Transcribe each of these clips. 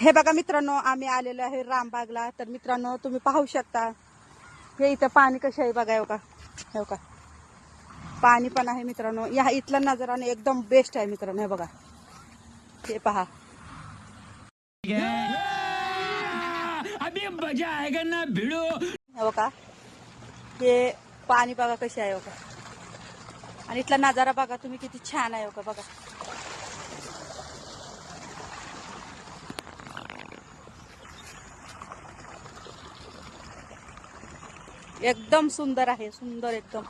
हे बघा मित्रांनो आम्ही आलेलो आहे रामबागला. तर मित्रांनो तुम्ही पाहू शकता हे इथं पाणी कसं आहे बघा का हो का पाणी पण आहे मित्रांनो. या इथला नजाराने एकदम बेस्ट आहे मित्रांनो हे बघा. हे पहा. मजा ना भिड़ो हो का हे पाणी बघा कसे आहे हो का आणि इथला नजारा बघा तुम्ही किती छान आहे हो का बघा. एकदम सुंदर आहे सुंदर एकदम.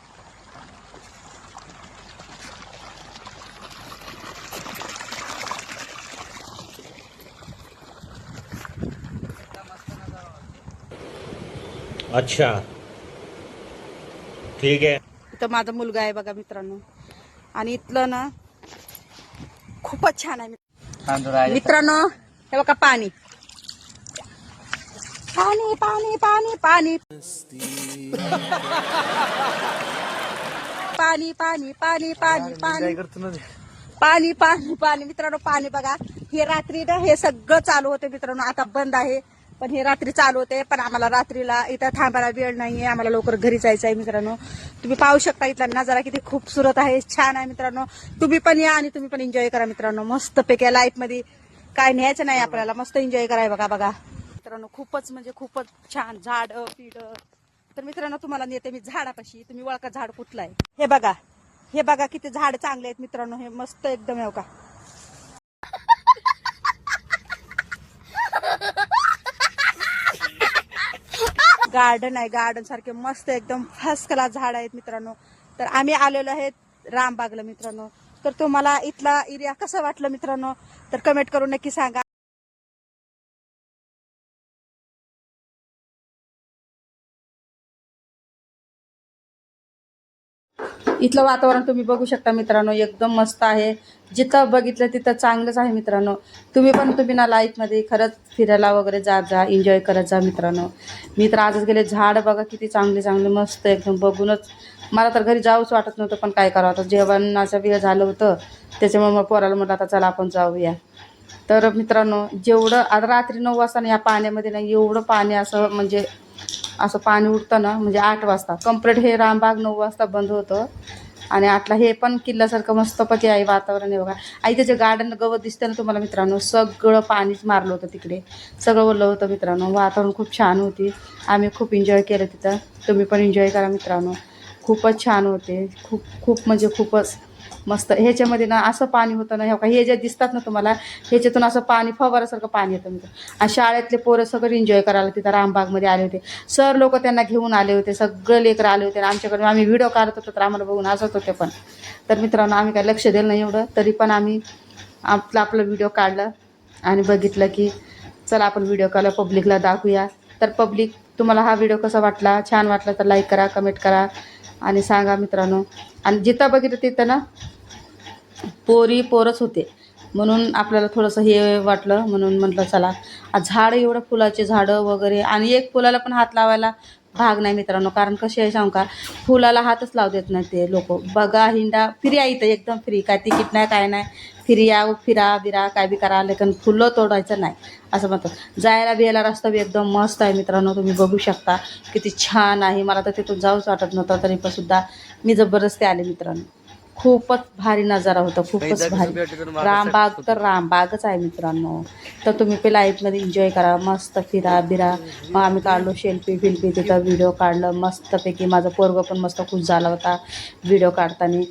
अच्छा. ठीक है इथं माझा मुलगा आहे बघा मित्रांनो. आणि इथलं ना खूपच छान आहे. मित्रांनो हे बघा पाणी. पाणी पाणी पाणी पाणी. पाणी पाणी पाणी पाणी पाणी. पाणी. पाणी पाणी मित्रांनो पाणी बघा. हे रात्री ना हे सगळं चालू होते मित्रांनो. आता बंद आहे. पण हे रात्री चालू होते. पण आम्हाला रात्रीला इथं थांबायला वेळ नाहीये. आम्हाला लवकर घरी जायचं आहे मित्रांनो. तुम्ही पाहू शकता इथला नजारा किती खूपसुरत आहे. छान आहे मित्रांनो. तुम्ही पण या आणि तुम्ही पण एन्जॉय करा मित्रांनो. मस्त पैकी लाईफमध्ये. काय न्यायचं नाही आपल्याला. मस्त एन्जॉय कराय बघा बघा. मित्रांनो खूपच म्हणजे खूपच छान. झाड पिढ तर मित्रांनो तुम्हाला नेते मी झाडापाशी तुम्ही वळका झाड कुठलं आहे. हे बघा हे बघा किती झाड चांगले आहेत मित्रांनो हे मस्त एकदम आहे हो का? गार्डन आहे गार्डन सारखे मस्त एकदम फर्स्ट क्लास झाड आहेत मित्रांनो. तर आम्ही आलेलो आहेत रामबागला मित्रांनो. तर तुम्हाला इथला एरिया कसं वाटलं मित्रांनो? तर कमेंट करून नक्की सांगा. इथलं वातावरण तुम्ही बघू शकता मित्रांनो एकदम मस्त आहे. जिथं बघितलं तिथं चांगलंच आहे मित्रांनो. तुम्ही पण तुम्ही ना लाईफमध्ये खरंच फिरायला वगैरे जात जा एन्जॉय करत जा मित्रांनो. मी तर आजच गेले झाड बघा किती चांगले चांगले मस्त एकदम बघूनच. मला तर घरी जाऊच वाटत नव्हतं पण काय करावं आता? जेवणाचा वेळ झालं होतं. त्याच्यामुळे मग पोराला म्हटलं आता चला आपण जाऊया. तर मित्रांनो जेवढं आता रात्री नऊ वाजता या पाण्यामध्ये ना एवढं पाणी असं म्हणजे असं पाणी उठतं ना म्हणजे आठ वाजता. कंप्लीट हे रामबाग नऊ वाजता बंद होतं. आणि आठला हे पण किल्ल्यासारखं मस्तपैकी आहे वातावरण आहे बघा. आई त्याचे गार्डन गवत दिसतं ना तुम्हाला मित्रांनो? सगळं पाणीच मारलं होतं तिकडे. सगळं ओलं होतं मित्रांनो. वातावरण खूप छान होती. आम्ही खूप एन्जॉय केलं तिथं. तुम्ही पण एन्जॉय करा मित्रांनो. खूपच छान होते. खूप खूप म्हणजे खूपच. मस्त. ह्याच्यामध्ये ना असं पाणी होतं ना हे हे जे दिसतात ना तुम्हाला ह्याच्यातून असं पाणी फवारासारखं पाणी येतं म्हणजे. आणि शाळेतले पोरं सगळं एन्जॉय करायला तिथं रामबागमध्ये आले होते. सर लोक त्यांना घेऊन आले होते सगळे लेकरं आले होते. आमच्याकडे आम्ही व्हिडिओ काढत होतो तर आम्हाला बघून हसत होते पण. तर मित्रांनो आम्ही काय लक्ष दिलं नाही एवढं तरी पण आम्ही आपलं आपलं व्हिडिओ काढलं आणि बघितलं की चला आपण व्हिडिओ काढला पब्लिकला दाखवूया. तर पब्लिक तुम्हाला हा व्हिडिओ कसा वाटला छान वाटला तर लाईक करा कमेंट करा. आणि सांगा मित्रांनो आणि जिथं बघितलं तिथं ना पोरी पोरच होते. म्हणून आपल्याला थोडंसं हे वाटलं म्हणून म्हटलं चला. झाड एवढं फुलाचे झाडं वगैरे आणि एक फुलाला पण हात लावायला भाग नाही मित्रांनो कारण कशी आहे सांगू का फुलाला हातच लावू देत नाही ते लोक. बघा हिंडा फिर्या इथं एकदम फ्री काय तिकीट नाही काय नाही. फिर्या फिरा बिरा काय बी करा लेकिन फुलं तोडायचं नाही. असं म्हणतात. जायला बियायला रस्ता बी एकदम मस्त आहे मित्रांनो तुम्ही बघू शकता. किती छान आहे. मला तर तिथून जाऊच वाटत नव्हतं तरी पण सुद्धा मी जबरदस्ती आले मित्रांनो. खूपच भारी नजारा होता खूपच भारी. रामबाग तर रामबागच आहे मित्रांनो. तर तुम्ही पे लाईफमध्ये एन्जॉय करा मस्त फिरा बिरा. मग आम्ही काढलो शेल्फी फिल्फी तिथं व्हिडिओ काढलं मस्तपैकी माझा पोरगं पण मस्त खुश झाला होता व्हिडिओ काढताना.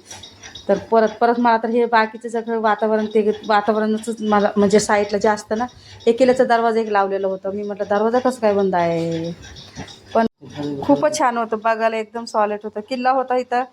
तर परत परत मला तर हे बाकीचं सगळं वातावरण ते वातावरणच मला म्हणजे साईडला जे असतं ना किल्ल्याचा दरवाजा एक लावलेलं होतं. मी म्हटलं दरवाजा कसं काय बंद आहे? पण खूपच छान होतं बघायला एकदम सॉलिड होतं. किल्ला होता इथं.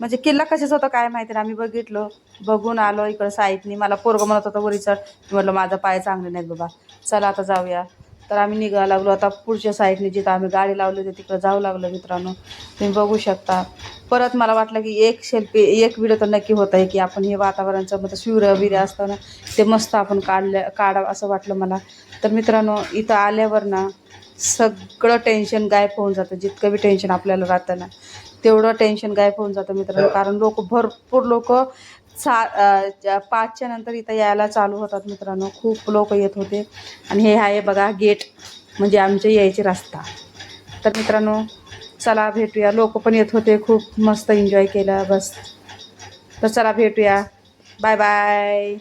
म्हणजे किल्ला कशाच होता काय माहिती ना आम्ही बघितलो बघून आलो इकडं साईडनी. मला पोरगं म्हणत होतं वरी चढ. म्हटलं माझा पाय चांगले नाहीत बाबा. चला आता जाऊया. तर आम्ही निघायला लागलो. आता पुढच्या साईडने जिथं आम्ही गाडी लावली होती तिकडं जाऊ लागलो मित्रांनो. तुम्ही बघू शकता. परत मला वाटलं की एक शेल्फी एक व्हिडिओ तर नक्की होत आहे की आपण हे वातावरणाचं मग शिवरं बिरे असतं ना ते मस्त आपण काढलं काढावं असं वाटलं मला. तर मित्रांनो इथं आल्यावर ना सगळं टेन्शन गायब होऊन जातं. जितकं बी टेन्शन आपल्याला राहतं ना. तेवढं टेन्शन गायब होऊन जातं मित्रांनो. कारण लोक भरपूर लोक सा पाचच्या नंतर इथं यायला चालू होतात मित्रांनो. खूप लोक येत होते. आणि हे आहे बघा गेट म्हणजे आमचे यायचे रस्ता. तर मित्रांनो चला भेटूया. लोक पण येत होते खूप मस्त एन्जॉय केलं बस. तर चला भेटूया. Bye bye